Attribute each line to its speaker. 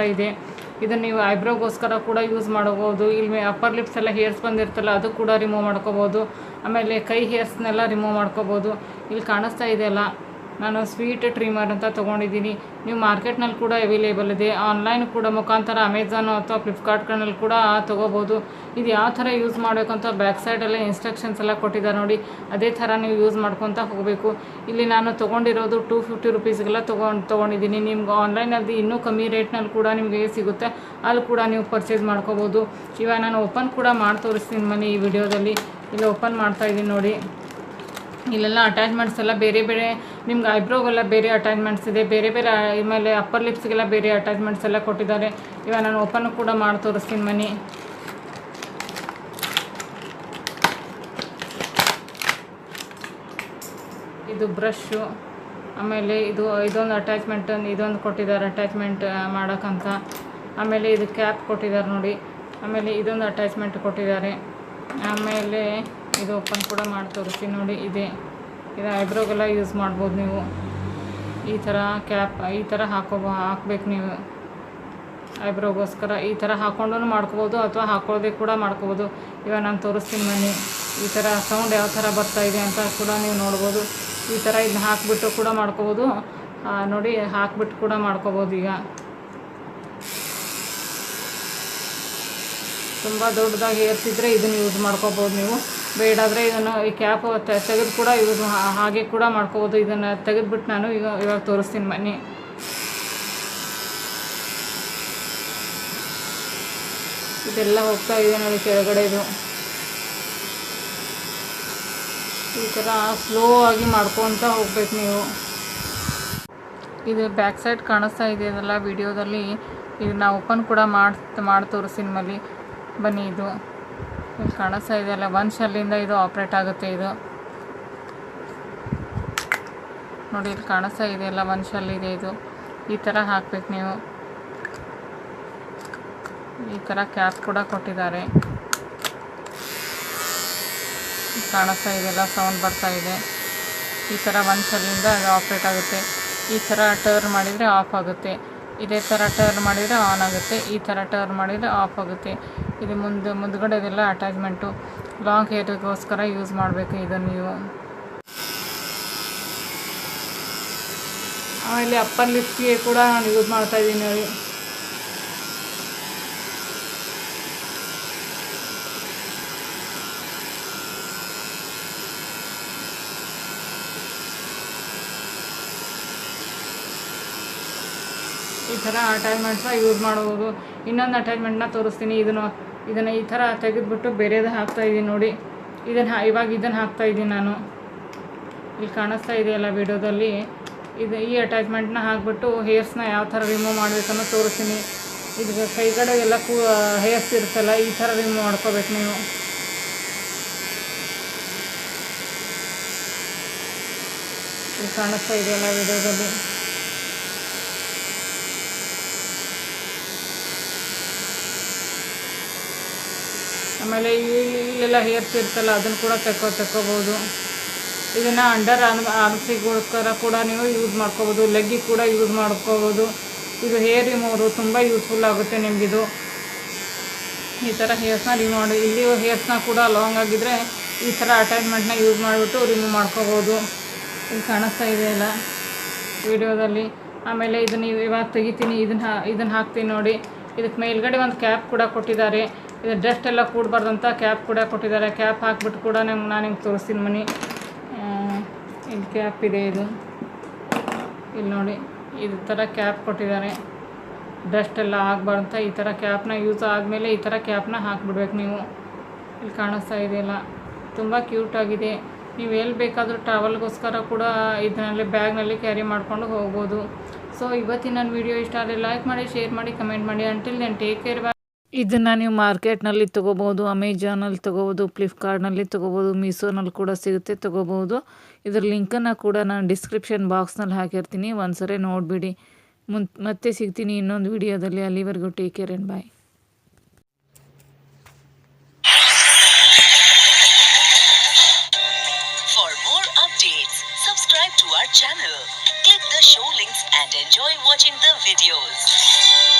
Speaker 1: ಬರ್ತಾ ಇದೆ. ಇದನ್ನು ನೀವು ಐಬ್ರೋಗೋಸ್ಕರ ಕೂಡ ಯೂಸ್ ಮಾಡಬಹುದು. ಇಲ್ಲಿ ಅಪ್ಪರ್ ಲಿಪ್ಸ್ ಎಲ್ಲ ಹೇರ್ಸ್ ಬಂದಿರ್ತಲ್ಲ, ಅದು ಕೂಡ ರಿಮೂವ್ ಮಾಡ್ಕೋಬೋದು ಆಮೇಲೆ ಕೈ ಹೇರ್ಸ್ನೆಲ್ಲ ರಿಮೂವ್ ಮಾಡ್ಕೋಬೋದು ಇಲ್ಲಿ ಕಾಣಿಸ್ತಾ ಇದೆಯಲ್ಲ ನಾನು ಸ್ವೀಟ್ ಟ್ರಿಮರ್ ಅಂತ ತೊಗೊಂಡಿದ್ದೀನಿ. ನೀವು ಮಾರ್ಕೆಟ್ನಲ್ಲಿ ಕೂಡ ಅವೈಲೇಬಲ್ ಇದೆ. ಆನ್ಲೈನ್ ಕೂಡ ಮುಖಾಂತರ ಅಮೆಝಾನ್ ಅಥವಾ ಫ್ಲಿಪ್ಕಾರ್ಟ್ಗಳಲ್ಲಿ ಕೂಡ ತೊಗೋಬೋದು. ಇದು ಯಾವ ಥರ ಯೂಸ್ ಮಾಡಬೇಕಂತ ಬ್ಯಾಕ್ ಸೈಡಲ್ಲೇ ಇನ್ಸ್ಟ್ರಕ್ಷನ್ಸ್ ಎಲ್ಲ ಕೊಟ್ಟಿದ್ದಾರೆ ನೋಡಿ. ಅದೇ ಥರ ನೀವು ಯೂಸ್ ಮಾಡ್ಕೊತ ಹೋಗಬೇಕು. ಇಲ್ಲಿ ನಾನು ತೊಗೊಂಡಿರೋದು ಟೂ ಫಿಫ್ಟಿ ರುಪೀಸ್ಗೆಲ್ಲ ತೊಗೊಂಡು ತೊಗೊಂಡಿದ್ದೀನಿ. ನಿಮ್ಗೆ ಆನ್ಲೈನಲ್ಲಿ ಇನ್ನೂ ಕಮ್ಮಿ ರೇಟ್ನಲ್ಲಿ ಕೂಡ ನಿಮಗೆ ಸಿಗುತ್ತೆ. ಅಲ್ಲಿ ಕೂಡ ನೀವು ಪರ್ಚೇಸ್ ಮಾಡ್ಕೋಬೋದು. ಇವಾಗ ನಾನು ಓಪನ್ ಕೂಡ ಮಾಡಿ ತೋರಿಸ್ತೀನಿ ಮನೆ ಈ ವಿಡಿಯೋದಲ್ಲಿ ಇಲ್ಲಿ ಓಪನ್ ಮಾಡ್ತಾ ಇದ್ದೀನಿ ನೋಡಿ. ಇಲ್ಲೆಲ್ಲ ಅಟ್ಯಾಚ್ಮೆಂಟ್ಸ್ ಎಲ್ಲ ಬೇರೆ ಬೇರೆ, ನಿಮ್ಗೆ ಐಬ್ರೋಗೆಲ್ಲ ಬೇರೆ ಅಟ್ಯಾಚ್ಮೆಂಟ್ಸ್ ಇದೆ, ಬೇರೆ ಬೇರೆ, ಆಮೇಲೆ ಅಪ್ಪರ್ ಲಿಪ್ಸ್ಗೆಲ್ಲ ಬೇರೆ ಅಟ್ಯಾಚ್ಮೆಂಟ್ಸ್ ಎಲ್ಲ ಕೊಟ್ಟಿದ್ದಾರೆ. ಇವಾಗ ನಾನು ಓಪನ್ ಕೂಡ ಮಾಡಿ ತೋರಿಸ್ತೀನಿ ಮನಿ. ಇದು ಬ್ರಷ್ಷು ಆಮೇಲೆ ಇದು, ಇದೊಂದು ಅಟ್ಯಾಚ್ಮೆಂಟ್ ಇದೊಂದು ಕೊಟ್ಟಿದ್ದಾರೆ ಅಟ್ಯಾಚ್ಮೆಂಟ್ ಮಾಡೋಕ್ಕಂತ. ಆಮೇಲೆ ಇದು ಕ್ಯಾಪ್ ಕೊಟ್ಟಿದ್ದಾರೆ ನೋಡಿ. ಆಮೇಲೆ ಇದೊಂದು ಅಟ್ಯಾಚ್ಮೆಂಟ್ ಕೊಟ್ಟಿದ್ದಾರೆ. ಆಮೇಲೆ ಇದು ಓಪನ್ ಕೂಡ ಮಾಡಿ ತೋರಿಸ್ತೀನಿ ನೋಡಿ, ಇದೆ. ಇದು ಐಬ್ರೋಗೆಲ್ಲ ಯೂಸ್ ಮಾಡ್ಬೋದು ನೀವು. ಈ ಥರ ಕ್ಯಾಪ್, ಈ ಥರ ಹಾಕೋ, ಹಾಕ್ಬೇಕು ನೀವು. ಐಬ್ರೋಗೋಸ್ಕರ ಈ ಥರ ಹಾಕ್ಕೊಂಡು ಮಾಡ್ಕೋಬೋದು ಅಥವಾ ಹಾಕೊಳ್ಳೋದೇ ಕೂಡ ಮಾಡ್ಕೋಬೋದು. ಇವಾಗ ನಾನು ತೋರಿಸ್ತೀನಿ ಮನೆ. ಈ ಥರ ಸೌಂಡ್ ಯಾವ ಥರ ಬರ್ತಾ ಇದೆ ಅಂತ ಕೂಡ ನೀವು ನೋಡ್ಬೋದು. ಈ ಥರ ಇದನ್ನ ಹಾಕ್ಬಿಟ್ಟು ಕೂಡ ಮಾಡ್ಕೋಬೋದು. ನೋಡಿ, ಹಾಕ್ಬಿಟ್ಟು ಕೂಡ ಮಾಡ್ಕೋಬೋದು ಈಗ. ತುಂಬ ದೊಡ್ಡದಾಗಿ ಏರ್ತಿದ್ರೆ ಇದನ್ನು ಯೂಸ್ ಮಾಡ್ಕೋಬೋದು ನೀವು. ಬೇಡಾದರೆ ಇದನ್ನು ಈ ಕ್ಯಾಪ್ ತೆಗೆದು ಕೂಡ ಯೂಸ್ ಹಾಗೆ ಕೂಡ ಮಾಡ್ಕೋಬೋದು. ಇದನ್ನು ತೆಗೆದುಬಿಟ್ಟು ನಾನು ಈಗ ಇವಾಗ ತೋರಿಸ್ತೀನಿ ಬನ್ನಿ ಇದೆಲ್ಲ ಹೋಗ್ತಾ ಇದೆ ನೋಡಿ ಕೆಳಗಡೆ ಇದು. ಈ ಥರ ಸ್ಲೋ ಆಗಿ ಮಾಡ್ಕೊತ ಹೋಗ್ಬೇಕು ನೀವು. ಇದು ಬ್ಯಾಕ್ ಸೈಡ್ ಕಾಣಿಸ್ತಾ ಇದೆಯಲ್ಲ ವಿಡಿಯೋದಲ್ಲಿ ಇದು ನಾವು ಓಪನ್ ಕೂಡ ಮಾಡಿ ಮಾಡಿ ತೋರಿಸ್ತೀನಿ ಮಲ್ಲಿ. ಬನ್ನಿ ಇದು. ಇಲ್ಲಿ ಕಾಣಿಸ್ತಾ ಇದೆಯಲ್ಲ ಒಂದು ಶೆಲ್ಲಿಂದ ಇದು ಆಪ್ರೇಟ್ ಆಗುತ್ತೆ ಇದು. ನೋಡಿ, ಇಲ್ಲಿ ಕಾಣಿಸ್ತಾ ಇದೆಯಲ್ಲ ಒಂದು ಶೆಲ್ ಇದೆ ಇದು. ಈ ಥರ ಹಾಕ್ಬೇಕು ನೀವು. ಈ ಥರ ಕ್ಯಾಪ್ ಕೂಡ ಕೊಟ್ಟಿದ್ದಾರೆ. ಕಾಣಿಸ್ತಾ ಇದೆಯಲ್ಲ ಸೌಂಡ್ ಬರ್ತಾ ಇದೆ. ಈ ಥರ ಒಂದು ಶೆಲ್ಲಿಂದ ಅದು ಆಪ್ರೇಟ್ ಆಗುತ್ತೆ. ಈ ಥರ ಟರ್ನ್ ಮಾಡಿದರೆ ಆಫ್ ಆಗುತ್ತೆ. ಇದೇ ಥರ ಟರ್ನ್ ಮಾಡಿದರೆ ಆನ್ ಆಗುತ್ತೆ. ಈ ಥರ ಟರ್ನ್ ಮಾಡಿದರೆ ಆಫ್ ಆಗುತ್ತೆ. ಇದು ಮುಂದೆ ಮುಂದ್ಗಡೆದೆಲ್ಲ ಅಟ್ಯಾಚ್ಮೆಂಟು ಲಾಂಗ್ ಹೇರ್ಗೋಸ್ಕರ ಯೂಸ್ ಮಾಡಬೇಕು ಇದನ್ನು ನೀವು. ಆಮೇಲೆ ಅಪ್ಪರ್ ಲಿಪ್ಸ್ಗೆ ಕೂಡ ನಾನು ಯೂಸ್ ಮಾಡ್ತಾ ಇದ್ದೀನಿ ನೋಡಿ. ಈ ಥರ ಅಟ್ಯಾಚ್ಮೆಂಟ್ಸ್ನ ಯೂಸ್ ಮಾಡ್ಬೋದು ಇನ್ನೊಂದು ಅಟ್ಯಾಚ್ಮೆಂಟ್ನ ತೋರಿಸ್ತೀನಿ. ಇದನ್ನು ಇದನ್ನು ಈ ಥರ ತೆಗೆದುಬಿಟ್ಟು ಬೇರೆದು ಹಾಕ್ತಾ ಇದ್ದೀನಿ ನೋಡಿ. ಇದನ್ನು ಇವಾಗ ಇದನ್ನು ಹಾಕ್ತಾ ಇದ್ದೀನಿ ನಾನು. ಇಲ್ಲಿ ಕಾಣಿಸ್ತಾ ಇದೆಯಲ್ಲ ವಿಡಿಯೋದಲ್ಲಿ. ಇದು ಈ ಅಟ್ಯಾಚ್ಮೆಂಟ್ನ ಹಾಕ್ಬಿಟ್ಟು ಹೇರ್ಸ್ನ ಯಾವ ಥರ ರಿಮೂವ್ ಮಾಡಬೇಕನ್ನೋ ತೋರಿಸ್ತೀನಿ. ಇದು ಕೈಗಡೆ ಎಲ್ಲ ಕೂ ಹೇರ್ಸ್ ಇರುತ್ತಲ್ಲ, ಈ ಥರ ರಿಮೂವ್ ಮಾಡ್ಕೋಬೇಕು ನೀವು. ಇಲ್ಲಿ ಕಾಣಿಸ್ತಾ ಇದೆಯಲ್ಲ ವಿಡಿಯೋದಲ್ಲಿ. ಆಮೇಲೆ ಇಲ್ಲಿ- ಇಲ್ಲೆಲ್ಲ ಹೇರ್ಸ್ ಇರ್ತಲ್ಲ, ಅದನ್ನು ಕೂಡ ತೆಕ್ಕೋ ತೆಕ್ಕೋಬೋದು ಇದನ್ನು ಅಂಡರ್ ಆರ್ಮ್ ಆರ್ಮ್ಸಿಗೋಸ್ಕರ ಕೂಡ ನೀವು ಯೂಸ್ ಮಾಡ್ಕೋಬೋದು ಲೆಗ್ಗಿ ಕೂಡ ಯೂಸ್ ಮಾಡ್ಕೋಬೋದು ಇದು ಹೇರ್ ರಿಮೂವರು ತುಂಬ ಯೂಸ್ಫುಲ್ ಆಗುತ್ತೆ ನಿಮಗಿದು. ಈ ಥರ ಹೇರ್ಸ್ನ ರಿಮೂವ್ ಮಾಡಿ ಇಲ್ಲಿ ಹೇರ್ಸ್ನ ಕೂಡ ಲಾಂಗ್ ಆಗಿದ್ದರೆ ಈ ಥರ ಅಟ್ಯಾಚ್ಮೆಂಟ್ನ ಯೂಸ್ ಮಾಡಿಬಿಟ್ಟು ರಿಮೂವ್ ಮಾಡ್ಕೋಬೋದು ಇಲ್ಲಿ ಕಾಣಿಸ್ತಾ ಇದೆಯಲ್ಲ ವಿಡಿಯೋದಲ್ಲಿ. ಆಮೇಲೆ ಇದನ್ನು ಇವಾಗ ತೆಗಿತೀನಿ, ಇದನ್ನು ಇದನ್ನು ಹಾಕ್ತೀನಿ ನೋಡಿ. ಇದಕ್ಕೆ ಮೇಲ್ಗಡೆ ಒಂದು ಕ್ಯಾಪ್ ಕೂಡ ಕೊಟ್ಟಿದ್ದಾರೆ. ಡಸ್ಟ್ ಎಲ್ಲ ಕೂಡಬಾರ್ದಂತ ಕ್ಯಾಪ್ ಕೂಡ ಕೊಟ್ಟಿದ್ದಾರೆ. ಕ್ಯಾಪ್ ಹಾಕ್ಬಿಟ್ಟು ಕೂಡ ನಿಮ್ಗೆ ನಾನು ನಿಮ್ಗೆ ತೋರಿಸ್ತೀನಿ ಮನಿ. ಇಲ್ಲಿ ಕ್ಯಾಪ್ ಇದೆ ಇದು. ಇಲ್ಲಿ ನೋಡಿ, ಇದು ಥರ ಕ್ಯಾಪ್ ಕೊಟ್ಟಿದ್ದಾರೆ. ಡಸ್ಟ್ ಎಲ್ಲ ಅಂತ ಈ ಥರ ಕ್ಯಾಪ್ನ ಯೂಸ್ ಆದಮೇಲೆ ಈ ಥರ ಕ್ಯಾಪ್ನ ಹಾಕ್ಬಿಡ್ಬೇಕು ನೀವು. ಇಲ್ಲಿ ಕಾಣಿಸ್ತಾ ಇದೆಯಲ್ಲ ತುಂಬ ಕ್ಯೂಟಾಗಿದೆ ನೀವು ಎಲ್ಲಿ ಬೇಕಾದರೂ ಟ್ರಾವೆಲ್ಗೋಸ್ಕರ ಕೂಡ ಇದರಲ್ಲಿ ಬ್ಯಾಗ್ನಲ್ಲಿ ಕ್ಯಾರಿ ಮಾಡಿಕೊಂಡು ಹೋಗ್ಬೋದು. ಸೊ ಇವತ್ತಿನ ನನ್ನ ವಿಡಿಯೋ ಇಷ್ಟ ಆದರೆ ಲೈಕ್ ಮಾಡಿ ಶೇರ್ ಮಾಡಿ ಕಮೆಂಟ್ ಮಾಡಿ. Until then take care bye ಇದನ್ನು ನೀವು ಮಾರ್ಕೆಟ್ನಲ್ಲಿ ತೊಗೋಬೋದು ಅಮೆಜಾನಲ್ಲಿ ತೊಗೋಬೋದು ಫ್ಲಿಪ್ಕಾರ್ಟ್ನಲ್ಲಿ ತೊಗೋಬೋದು ಮೀಸೋನಲ್ಲಿ ಕೂಡ ಸಿಗುತ್ತೆ ತೊಗೋಬೋದು ಇದ್ರ ಲಿಂಕನ್ನು ಕೂಡ ನಾನು ಡಿಸ್ಕ್ರಿಪ್ಷನ್ ಬಾಕ್ಸ್ನಲ್ಲಿ ಹಾಕಿರ್ತೀನಿ. ಒಂದ್ಸರಿ ನೋಡಿಬಿಡಿ. ಮುನ್, ಮತ್ತೆ ಸಿಗ್ತೀನಿ ಇನ್ನೊಂದು ವಿಡಿಯೋದಲ್ಲಿ. ಅಲ್ಲಿವರೆಗೂ take care and bye.
Speaker 2: Videos.